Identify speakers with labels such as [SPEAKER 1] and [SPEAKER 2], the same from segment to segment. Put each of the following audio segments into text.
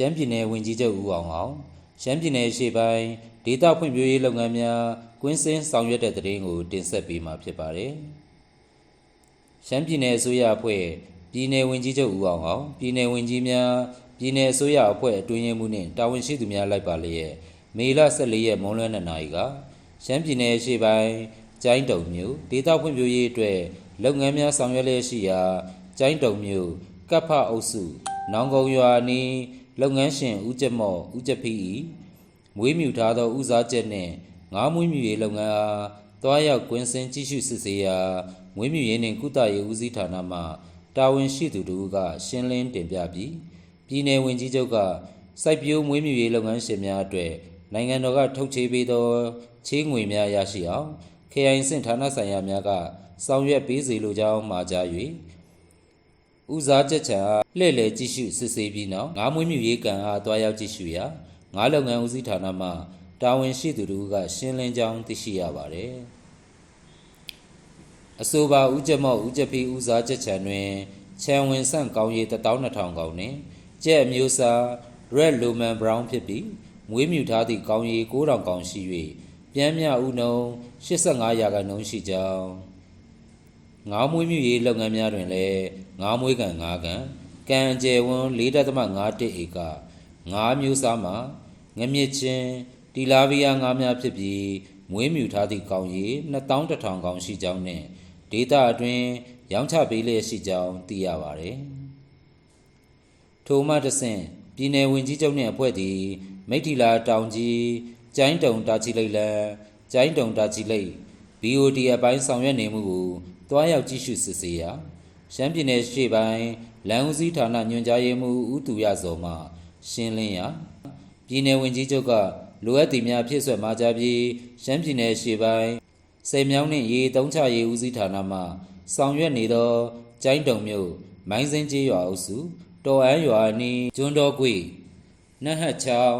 [SPEAKER 1] ရှမ်းပြည်နယ်ဝင်ကြီးချုပ်ဦးအောင်အောင်ရှမ်းပြည်နယ်ရှေ့ပိုင်းဒေသဖွံ့ဖြိုးရေးလုပ်ငန်းများကွင်းစင်းဆောင်ရွက်တဲ့တဲ့ရင်ကိုတင်ဆက်ပေးမှာဖြစ်ပါတယ်။ရှမ်းပြည်နယ်အစိုးရအဖွဲ့ပြည်နယ်ဝင်ကြီးချုပ်ဦးအောင်အောင်ပြည်နယ်ဝင်ကြီးများပြည်နယ်အစိုးရအဖွဲ့အတွင်းရေးမှူးနှင့်တာဝန်ရှိသူများလိုက်ပါလျက်မေလ14ရက်မွန်းလွဲ2နာရီကရှမ်းပြည်နယ်ရှေ့ပိုင်းကျိုင်းတုံမြို့ဒေသဖွံ့ဖြိုးရေးအတွက်လုပ်ငန်းများဆောင်ရွက်လျက်ရှိရာကျိုင်းတုံမြို့ကပ်ဖအုပ်စုနောင်ကုန်းရွာနီး လုပ်ငန်းရှင်ဦးကျမော့ဦးကျဖီဤမွေးမြူထားသောဦးစားချက်နှင့်ငါးမွေးမြူရေးလုပ်ငန်းအားတွားရောက်ကွင်းစင်ကြည့်ရှုစစ်ဆေးရာမွေးမြူရေးနှင့်ကုသရေးဦးစီးဌာနမှတာဝန်ရှိသူတို့ကရှင်းလင်းတင်ပြပြီးပြည်내ဝင်ကြီးချုပ်ကစိုက်ပျိုးမွေးမြူရေးလုပ်ငန်းရှင်များအတွက်နိုင်ငံတော်ကထုတ်ချေးပေးသောချေးငွေများရရှိအောင် KIN စင်ဌာနဆိုင်ရာများကဆောင်ရွက်ပေးစီလိုကြောင်းမှာကြား၍ ဦးစားချက်ချံအားလှည့်လည်ကြည့်ရှုစစ်ဆေးပြီးနောက်ငါးမွေးမြူရေးကံအားတွားရောက်ကြည့်ရှုရာငါးလုပ်ငန်းဦးစီးဌာနမှတာဝန်ရှိသူတို့ကရှင်းလင်းကြောင်းသိရှိရပါတယ်အဆိုပါဦးကျမော့ဦးကျဖီဦးစားချက်ချံတွင်ခြံဝင်ဆန့်ကောင်းရည်12000ကောင်းနှင့်ကြက်အမျိုးအစား Red Loman Brown ဖြစ်ပြီးမွေးမြူထားသည့်ကောင်းရည်9000ကောင်းရှိ၍ပြန်မြဥနှုံ85ရာခိုင်နှုန်းရှိကြောင်း ငါးမွေးမြူရေးလုပ်ငန်းများတွင်လည်းငါးမွေးကန်9ကန်ကံကျယ်ဝန်း4.51ဧကငါးမျိုးစားမှာငမြစ်ချင်းတီလာဗီယာငါးများဖြစ်ပြီးမွေးမြူထားသည့်ကောင်းရည်2100ကောင်းရှိကြောင်းနှင့်ဒေတာအတွင်းရောင်းချပေးလျက်ရှိကြောင်းသိရပါသည်ထိုမှတဆင့်ပြည်내ဝင်ကြီးချုပ်နှင့်အဖွဲ့သည်မိထီလာတောင်ကြီးကျိုင်းတုံတာချီလိတ်လန်ကျိုင်းတုံတာချီလိတ် BOD အပိုင်းဆောင်ရွက်နေမှုကို တွားရောက်ကြည့်ရှုစစ်ဆေးရာရှမ်းပြည်နယ်ရှေ့ပိုင်းလမ်းဦးစီးဌာနညွှန်ကြားရေးမှူးဦးသူရဇော်မှရှင်းလင်းရာပြည်내ဝင်ကြီးချုပ်ကလိုအပ်သည်များဖြစ်ဆွဲမှာကြပြီးရှမ်းပြည်နယ်ရှေ့ပိုင်းစေမြောင်းနှင့်ရေတုံးချရေးဦးစီးဌာနမှဆောင်ရွက်နေသောကျိုင်းတုံမြို့မိုင်းစင်းကျေးရွာအုပ်စုတော်အန်းရွာနီးကျွန်းတော်ကွေနတ်ဟတ်ချောင်း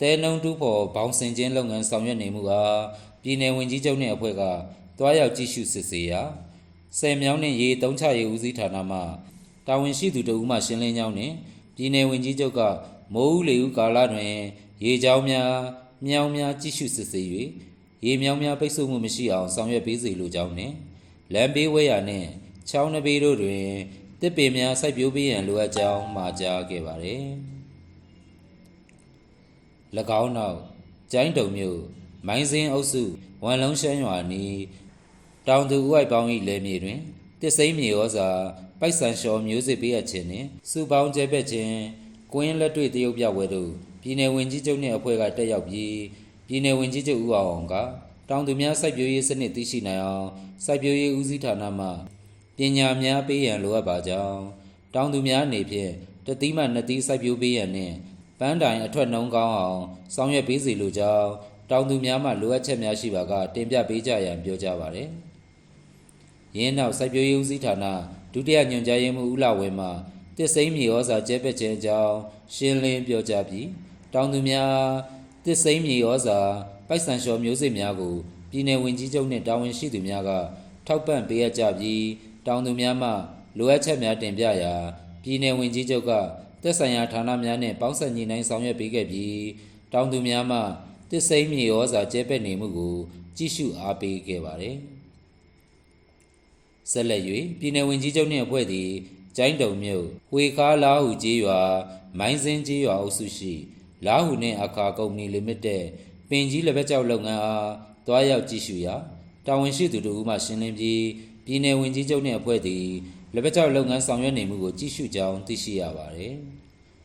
[SPEAKER 1] တဲနှုံတူဖို့ဘောင်စင်ချင်းလုပ်ငန်းဆောင်ရွက်နေမှုအားပြည်내ဝင်ကြီးချုပ်နှင့်အဖွဲ့ကတွားရောက်ကြည့်ရှုစစ်ဆေးရာ ဆယ်မြောင်းနှင့်ရေတုံးချရေးဦးစီးဌာနမှတာဝန်ရှိသူတို့မှရှင်းလင်းကြောင်းနှင့်ပြည်내ဝင်ကြီးချုပ်ကမိုးဦးလေဦးကာလတွင် ရေကြောင်းများမြောင်းများကြည့်ရှုစစ်ဆေး၍ရေမြောင်းများပိတ်ဆို့မှုမရှိအောင်ဆောင်ရွက်ပေးစေလိုကြောင်းနှင့်လမ်းဘေးဝဲရနှင့်ချောင်းနှဘေးတို့တွင်တစ်ပင်များစိုက်ပျိုးပေးရန်လိုအပ်ကြောင်းမှာကြားခဲ့ပါသည်၎င်းနောက်ကျိုင်းတုံမြို့မိုင်းစင်းအုပ်စုဝန်လုံးရှမ်းရွာနီး တောင်သူဥအိုက်ပေါင်း၏လယ်မြေတွင်တစ်စိမ့်မြေဩဇာပိုက်ဆန်လျှော်မျိုးစစ်ပေးအပ်ခြင်းနှင့်စူပေါင်းကျဲဘက်ခြင်းကွင်းလက်တွေ့တရုတ်ပြဝဲတို့ပြည်내ဝင်ကြီးချုပ်နှင့်အဖွဲ့ကတက်ရောက်ပြီးပြည်내ဝင်ကြီးချုပ်ဦးအောင်ကတောင်သူများစိုက်ပျိုးရေးစနစ်သိရှိနိုင်အောင်စိုက်ပျိုးရေးဦးစီးဌာနမှပညာများပေးရန်လိုအပ်ပါကြောင်းတောင်သူများအနေဖြင့်တတိမှနှစ်တိစိုက်ပျိုးပေးရန်နှင့်ပန်းတိုင်အထွက်နှုံးကောင်းအောင်ဆောင်ရွက်ပေးစီလိုကြောင်းတောင်သူများမှလိုအပ်ချက်များရှိပါကတင်ပြပေးကြရန်ပြောကြားပါရ ယ်။ရင်းနောက်စိုက်ပျိုးရေးဦးစီးဌာနဒုတိယညွှန်ကြားရေးမှူးဦးလာဝင်းမှတစ်စိမ့်မြေဩဇာကျဲပက်ခြင်းအကြောင်းရှင်းလင်းပြောကြားပြီးတောင်သူများတစ်စိမ့်မြေဩဇာပိုက်ဆံလျှော်မျိုးစစ်များကိုပြည်내ဝင်ကြီးချုပ်နှင့်တာဝန်ရှိသူများကထောက်ပံ့ပေးအပ်ကြပြီးတောင်သူများမှလိုအပ်ချက်များတင်ပြရာပြည်내ဝင်ကြီးချုပ်ကသက်ဆိုင်ရာဌာနများနှင့်ပေါင်းစပ်ညီနိုင်ဆောင်ရွက်ပေးခဲ့ပြီးတောင်သူများမှတစ်စိမ့်မြေဩဇာကျဲပက်နေမှုကိုကြည့်ရှုအားပေးခဲ့ပါတယ် ဆက်လက်၍ပြည်내ဝင်ကြီးချုပ်နှင့်အဖွဲ့သည်ကျိုင်းတုံမြို့ဝေကားလာဟုကျေးရွာမိုင်းစင်းကျေးရွာအုပ်စုရှိလာဟုနှင့်အခါကုမ္ပဏီလိမိတက်ပင်ကြီးလက်ဘက်ကျောက်လုပ်ငန်းအားတွားရောက်ကြည့်ရှုရာတာဝန်ရှိသူတို့မှရှင်းလင်းပြီးပြည်내ဝင်ကြီးချုပ်နှင့်အဖွဲ့သည်လက်ဘက်ကျောက်လုပ်ငန်းဆောင်ရွက်နေမှုကိုကြည့်ရှုကြောင်းသိရှိရပါတယ်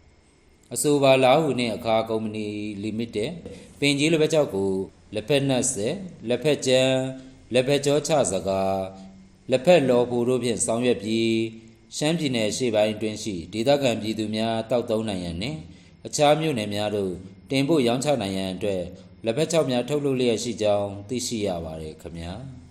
[SPEAKER 1] ။အဆိုပါလာဟုနှင့်အခါကုမ္ပဏီလိမိတက်ပင်ကြီးလက်ဘက်ကျောက်ကိုလက်ဖက်နှက်ဆက်လက်ဖက်ကျန်းလက်ဖက်ကြောချစကား လက်ဖက်လော်ပူတို့ဖြင့်ဆောင်ရွက်ပြီးရှမ်းပြည်နယ်ရှေ့ပိုင်းတွင်ရှိဒေသခံပြည်သူများတောက်သုံးနိုင်ရန်နှင့်အခြားမြို့နယ်များသို့တင်ပို့ရောင်းချနိုင်ရန်အတွက်လက်ဖက်ချောက်များထုတ်လုပ်လျက်ရှိကြောင်းသိရှိရပါတယ်ခင်ဗျာ။